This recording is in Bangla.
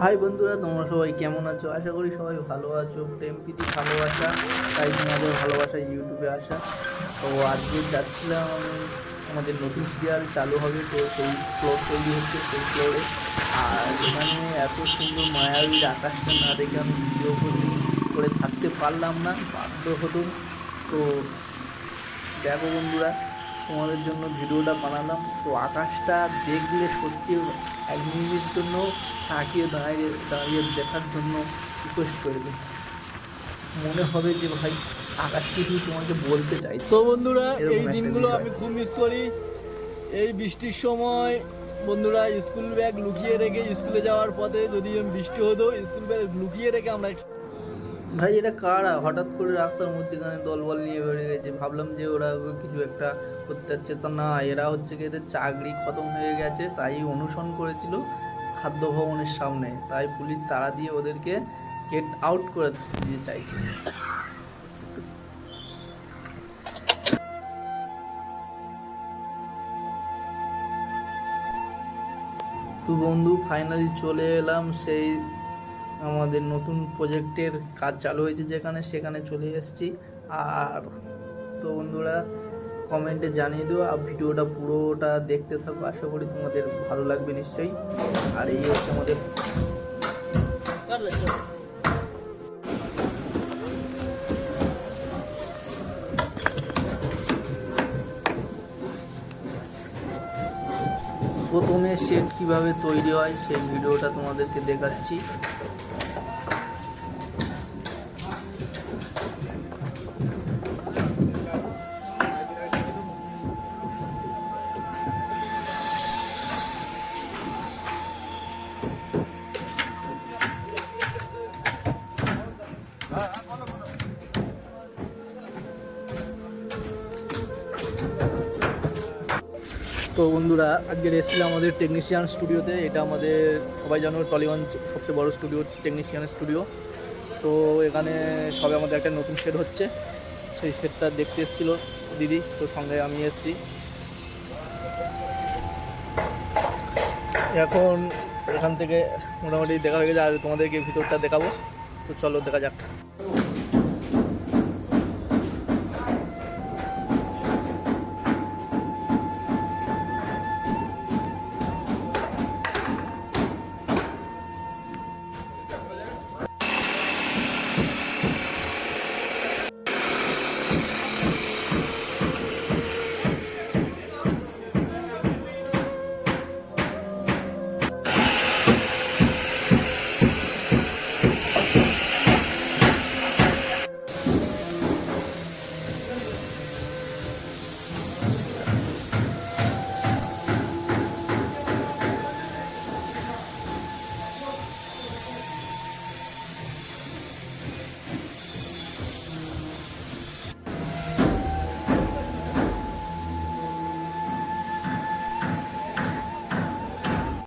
হাই বন্ধুরা, তোমরা সবাই কেমন আছো? আশা করি সবাই ভালো আছো। প্রেম প্রেমপ্রীতি ভালোবাসা। তাই তোমাদের ভালোবাসা ইউটিউবে আসা। তো আজকে যাচ্ছিলাম আমি। আমাদের নতুন সিরিয়াল চালু হবে তো সেই ফ্লোর তৈরি হচ্ছে, সেই ফ্লোরে আর এখানে এত সুন্দর মায়াবীর আকাশটা না দেখে আমি ভিডিও করে থাকতে পারলাম না, বাধ্য হতো তো দেখো বন্ধুরা তোমাদের জন্য ভিডিওটা বানালাম। তো আকাশটা দেখলে সত্যি এক মিনিটের জন্য তাকিয়ে দাঁড়িয়ে দাঁড়িয়ে দেখার জন্য রিকোয়েস্ট করবে মনে হবে যে ভাই আকাশ কিছু তোমাকে বলতে চাই। তো বন্ধুরা এই দিনগুলো আমি খুব মিস করি। এই বৃষ্টির সময় বন্ধুরা স্কুল ব্যাগ লুকিয়ে রেখে স্কুলে যাওয়ার পথে যদি বৃষ্টি হতো স্কুল ব্যাগ লুকিয়ে রেখে আমরা ভাই এটা কারা? হঠাৎ করে রাস্তার মধ্যেখানে দলবল নিয়ে বেরিয়ে গেছে। ভাবলাম যে ওরা কিছু একটা করতে যাচ্ছে তা না এরা হচ্ছে কি এদের চাকরি খতম হয়ে গেছে, তাই অনুসরণ করেছিল খাদ্য ভবনের সামনে। তাই পুলিশ তাড়া দিয়ে ওদেরকে গেট আউট করে দিতে চাইছে। তো বন্ধু ফাইনালি চলে এলাম সেই আমাদের নতুন প্রজেক্টের কাজ চালু হয়েছে যেখানে, সেখানে চলে এসেছি। আর তো বন্ধুরা কমেন্টে জানিয়ে দিও আর ভিডিওটা পুরোটা দেখতে থাকো। আশা করি তোমাদের ভালো লাগবে নিশ্চয়ই। আর এই হচ্ছে আমাদের প্রথমে সেট কীভাবে তৈরি হয় সেই ভিডিওটা তোমাদেরকে দেখাচ্ছি। তো বন্ধুরা আজকে এসেছিলাম আমাদের টেকনিশিয়ান স্টুডিওতে এটা আমাদের সবাই জানো টলিগঞ্জ সবচেয়ে বড় স্টুডিও টেকনিশিয়ানের স্টুডিও তো এখানে সবে আমাদের একটা নতুন সেট হচ্ছে। সেই সেটটা দেখতে এসেছিল দিদি, তো সঙ্গে আমি এসেছি। এখন এখান থেকে মোটামুটি দেখা হয়ে গেছে, আর তোমাদেরকে ভিতরটা দেখাবো। তো চলো, দেখা যাক।